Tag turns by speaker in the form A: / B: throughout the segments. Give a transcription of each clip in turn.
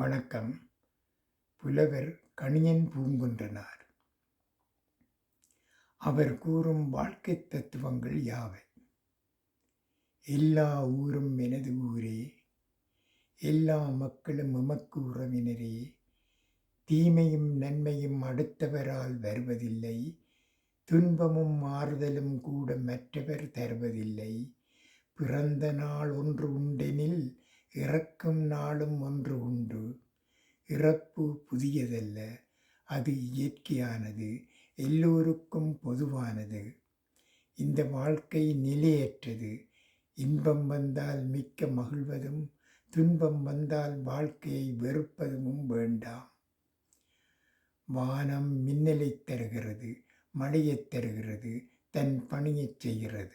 A: வணக்கம். புலவர் கணியன் பூங்குன்றனார். அவர் கூறும் வாழ்க்கை தத்துவங்கள் யாவை? எல்லா ஊரும் எனது ஊரே எல்லா மக்களும் எமக்கு உறவினரே தீமையும் நன்மையும் அடுத்தவரால் வருவதில்லை துன்பமும் மாறுதலும் கூட மற்றவர் தருவதில்லை பிறந்த நாள் ஒன்று உண்டெனில் இறக்கும் நாளும் ஒன்று உண்டு. இறப்பு புதியதல்ல அது இயற்கையானது எல்லோருக்கும் பொதுவானது. இந்த வாழ்க்கை நிலையற்றது. இன்பம் வந்தால் மிக்க மகிழ்வதும் துன்பம் வந்தால் வாழ்க்கையை வெறுப்பதும் வேண்டாம். வானம் மின்னலைத் தருகிறது மழையைத் தருகிறது தன் பணியைச் செய்கிறது.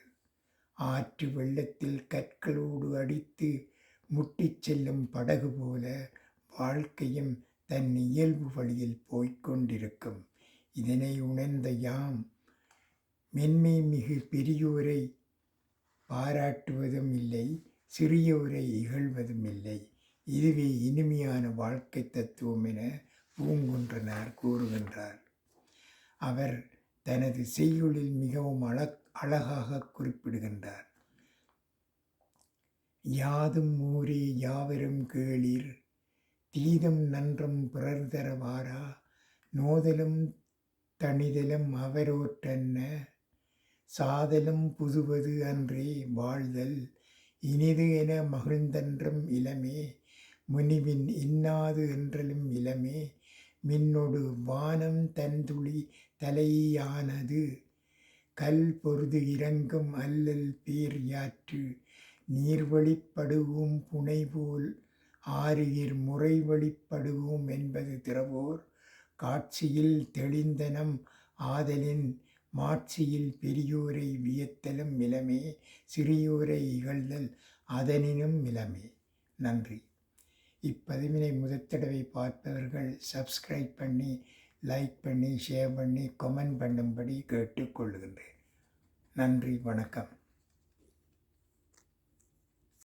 A: ஆற்று வெள்ளத்தில் கற்களோடு அடித்து முட்டிச் செல்லும் படகு போல வாழ்க்கையும் தன் இயல்பு வழியில் போய்கொண்டிருக்கும் இதனை உணர்ந்த யாம் மென்மை மிகு பெரியோரை பாராட்டுவதும் இல்லை சிறியோரை இகழ்வதும் இல்லை. இதுவே இனிமையான வாழ்க்கை தத்துவம் என பூங்குன்றனார் கூறுகின்றார். அவர் தனது செய்யுளில் மிகவும் அழ அழகாக குறிப்பிடுகின்றார். யாதும் ஊரே யாவரும் கேளீர். தீதும் நன்றும் பிறர் தரவாரா? நோதலும் தணிதலும் அவரோற்றன்ன? சாதலும் புதுவது அன்றே வாழ்தல். இனிது என மகிழ்ந்தன்றும் இளமே. முனிவின் இன்னாது என்றலும் இளமே. மின்னொடு வானம் தன்துளி தலையானது. கல் பொருது இறங்கும் அல்லல் பேர் யாற்று. நீர்வழிப்படுவோம் புனைபோல் ஆறுயிர் முறைவழிப்படுவோம் என்பது திறவோர் காட்சியில் தெளிந்தனம் ஆதலின் மாட்சியில் பெரியோரை வியத்தலும் இளமே சிறியோரை இகழ்தல் அதனினும் இளமே நன்றி. இப்பதிவினை முதற் தடவை பார்ப்பவர்கள் சப்ஸ்கிரைப் பண்ணி லைக் பண்ணி ஷேர் பண்ணி கமெண்ட் பண்ணும்படி கேட்டுக்கொள்கின்றேன். நன்றி வணக்கம்.